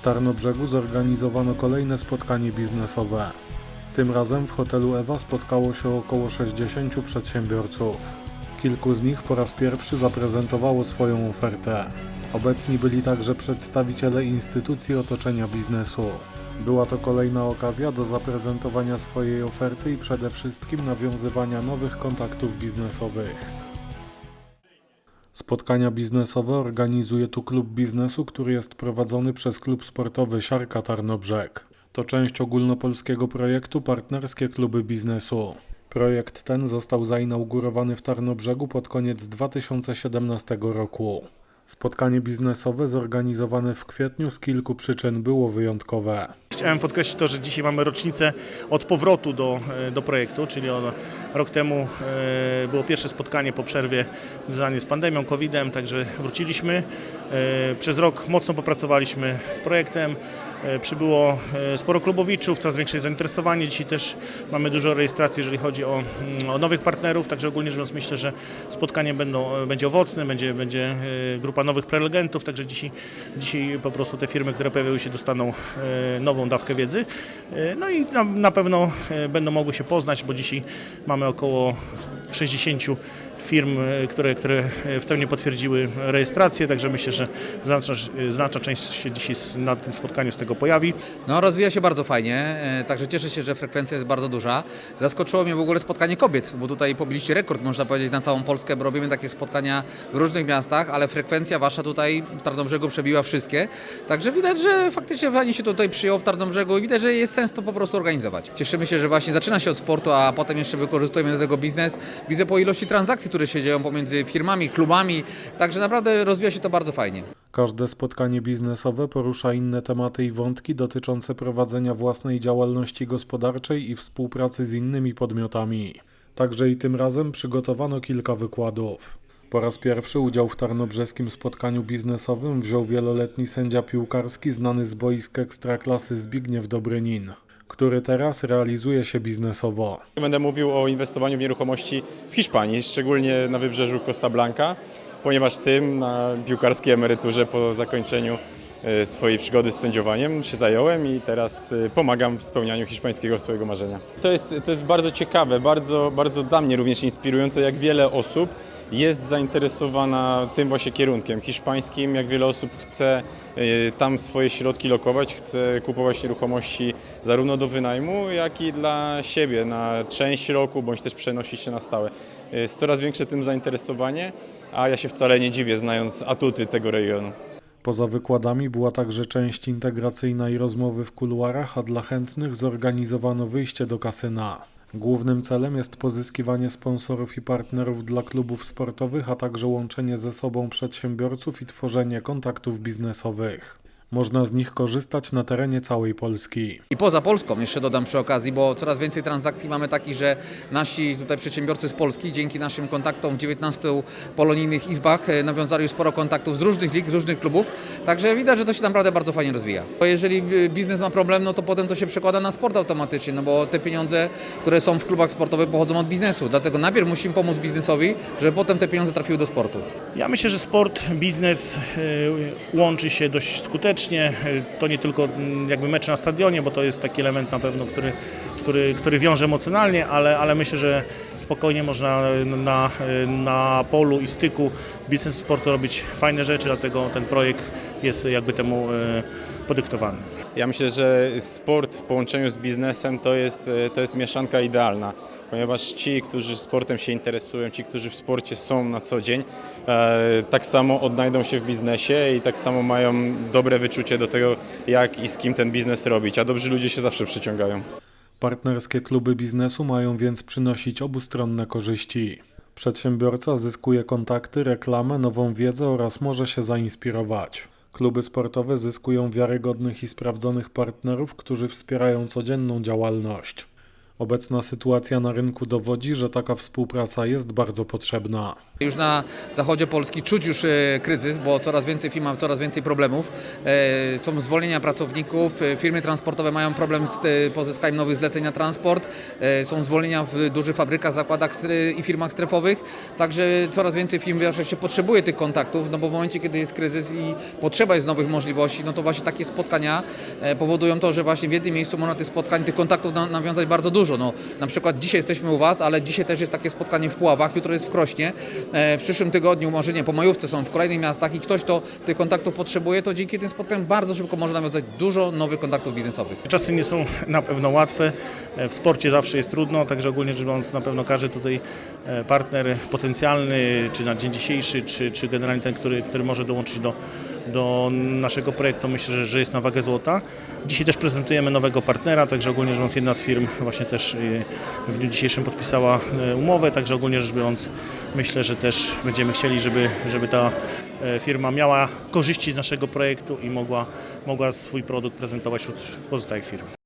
W Tarnobrzegu zorganizowano kolejne spotkanie biznesowe. Tym razem w hotelu Ewa spotkało się około 60 przedsiębiorców. Kilku z nich po raz pierwszy zaprezentowało swoją ofertę. Obecni byli także przedstawiciele instytucji otoczenia biznesu. Była to kolejna okazja do zaprezentowania swojej oferty i przede wszystkim nawiązywania nowych kontaktów biznesowych. Spotkania biznesowe organizuje tu klub biznesu, który jest prowadzony przez klub sportowy Siarka Tarnobrzeg. To część ogólnopolskiego projektu Partnerskie Kluby Biznesu. Projekt ten został zainaugurowany w Tarnobrzegu pod koniec 2017 roku. Spotkanie biznesowe zorganizowane w kwietniu z kilku przyczyn było wyjątkowe. Chciałem podkreślić to, że dzisiaj mamy rocznicę od powrotu do, e, do projektu, czyli on, rok temu e, było pierwsze spotkanie po przerwie związane z pandemią, COVID-em, także wróciliśmy. E, Przez rok mocno popracowaliśmy z projektem. E, Przybyło e, sporo klubowiczów, coraz większe zainteresowanie. Dzisiaj też mamy dużo rejestracji, jeżeli chodzi o, mm, o nowych partnerów, także ogólnie rzecz biorąc myślę, że spotkanie będą, e, będzie owocne, będzie, będzie grupa nowych prelegentów, także dzisiaj, dzisiaj po prostu te firmy, które pojawiły się dostaną nową dawkę wiedzy. No i na, na pewno będą mogły się poznać, bo dzisiaj mamy około 60 firm, e, które, które w pełni potwierdziły rejestrację, także myślę, że znaczna, znaczna część się dzisiaj na tym spotkaniu z tego pojawi. No, rozwija się bardzo fajnie, e, także cieszę się, że frekwencja jest bardzo duża. Zaskoczyło mnie w ogóle spotkanie kobiet, bo tutaj pobiliście rekord, można powiedzieć, na całą Polskę, bo robimy takie spotkania w różnych miastach, ale frekwencja wasza tutaj w Tarnobrzegu przebiła wszystkie. Także widać, że faktycznie fajnie się tutaj przyjął w Tarnobrzegu i widać, że jest sens to po prostu organizować. Cieszymy się, że właśnie zaczyna się od sportu, a potem jeszcze wykorzystujemy do tego biznes. Widzę po ilości transakcji, które się dzieją pomiędzy firmami, klubami, także naprawdę rozwija się to bardzo fajnie. Każde spotkanie biznesowe porusza inne tematy i wątki dotyczące prowadzenia własnej działalności gospodarczej i współpracy z innymi podmiotami. Także i tym razem przygotowano kilka wykładów. Po raz pierwszy udział w tarnobrzeskim spotkaniu biznesowym wziął wieloletni sędzia piłkarski znany z boisk ekstraklasy Zbigniew Dobrynin, który teraz realizuje się biznesowo. Będę mówił o inwestowaniu w nieruchomości w Hiszpanii, szczególnie na wybrzeżu Costa Blanca, ponieważ tym na piłkarskiej emeryturze po zakończeniu swojej przygody z sędziowaniem się zająłem i teraz e, pomagam w spełnianiu hiszpańskiego swojego marzenia. To jest, to jest bardzo ciekawe, bardzo, bardzo dla mnie również inspirujące, jak wiele osób jest zainteresowana tym właśnie kierunkiem hiszpańskim, jak wiele osób chce e, tam swoje środki lokować, chce kupować nieruchomości zarówno do wynajmu, jak i dla siebie na część roku, bądź też przenosić się na stałe. Jest coraz większe tym zainteresowanie, a ja się wcale nie dziwię, znając atuty tego regionu. Poza wykładami była także część integracyjna i rozmowy w kuluarach, a dla chętnych zorganizowano wyjście do kasyna. Głównym celem jest pozyskiwanie sponsorów i partnerów dla klubów sportowych, a także łączenie ze sobą przedsiębiorców i tworzenie kontaktów biznesowych. Można z nich korzystać na terenie całej Polski. I poza Polską jeszcze dodam przy okazji, bo coraz więcej transakcji mamy takich, że nasi tutaj przedsiębiorcy z Polski dzięki naszym kontaktom w 19 polonijnych izbach e, nawiązali sporo kontaktów z różnych lig, z różnych klubów. Także widać, że to się naprawdę bardzo fajnie rozwija. Bo jeżeli e, biznes ma problem, no to potem to się przekłada na sport automatycznie, no bo te pieniądze, które są w klubach sportowych pochodzą od biznesu. Dlatego najpierw musimy pomóc biznesowi, żeby potem te pieniądze trafiły do sportu. Ja myślę, że sport, biznes y, łączy się dość skutecznie. To nie tylko mm, jakby mecz na stadionie, bo to jest taki element na pewno, który, który, który wiąże emocjonalnie, ale, ale myślę, że spokojnie można na, na polu i styku biznesu sportu robić fajne rzeczy, dlatego ten projekt jest jakby temu y, podyktowany. Ja myślę, że sport w połączeniu z biznesem to jest, e, to jest mieszanka idealna, ponieważ ci, którzy sportem się interesują, ci, którzy w sporcie są na co dzień, e, tak samo odnajdą się w biznesie i tak samo mają dobre wyczucie do tego, jak i z kim ten biznes robić, a dobrzy ludzie się zawsze przyciągają. Partnerskie kluby biznesu mają więc przynosić obustronne korzyści. Przedsiębiorca zyskuje kontakty, reklamę, nową wiedzę oraz może się zainspirować. Kluby sportowe zyskują wiarygodnych i sprawdzonych partnerów, którzy wspierają codzienną działalność. Obecna sytuacja na rynku dowodzi, że taka współpraca jest bardzo potrzebna. Już na zachodzie Polski czuć już e, kryzys, bo coraz więcej firm ma coraz więcej problemów. E, Są zwolnienia pracowników, e, firmy transportowe mają problem z pozyskaniem nowych zleceń na transport, są zwolnienia w dużych fabrykach, zakładach i firmach strefowych, także coraz więcej firm oczywiście potrzebuje tych kontaktów, no bo w momencie, kiedy jest kryzys i potrzeba jest nowych możliwości, no to właśnie takie spotkania powodują to, że właśnie w jednym miejscu można tych spotkań, tych kontaktów na- nawiązać bardzo dużo. No, na przykład dzisiaj jesteśmy u Was, ale dzisiaj też jest takie spotkanie w Puławach, jutro jest w Krośnie, e, w przyszłym tygodniu, może nie, po majówce są w kolejnych miastach i ktoś, kto tych kontaktów potrzebuje, to dzięki tym spotkaniom bardzo szybko może nawiązać dużo nowych kontaktów biznesowych. Czasy nie są na pewno łatwe, e, w sporcie zawsze jest trudno, także ogólnie rzecz biorąc na pewno każdy tutaj e, partner potencjalny, czy na dzień dzisiejszy, czy, czy generalnie ten, który, który może dołączyć do, do naszego projektu, myślę, że, że jest na wagę złota. Dzisiaj też prezentujemy nowego partnera, także ogólnie rzecz biorąc jedna z firm właśnie też e, w dniu dzisiejszym podpisała e, umowę, także ogólnie rzecz biorąc myślę, że też będziemy chcieli, żeby, żeby ta e, firma miała korzyści z naszego projektu i mogła, mogła swój produkt prezentować wśród pozostałych firm.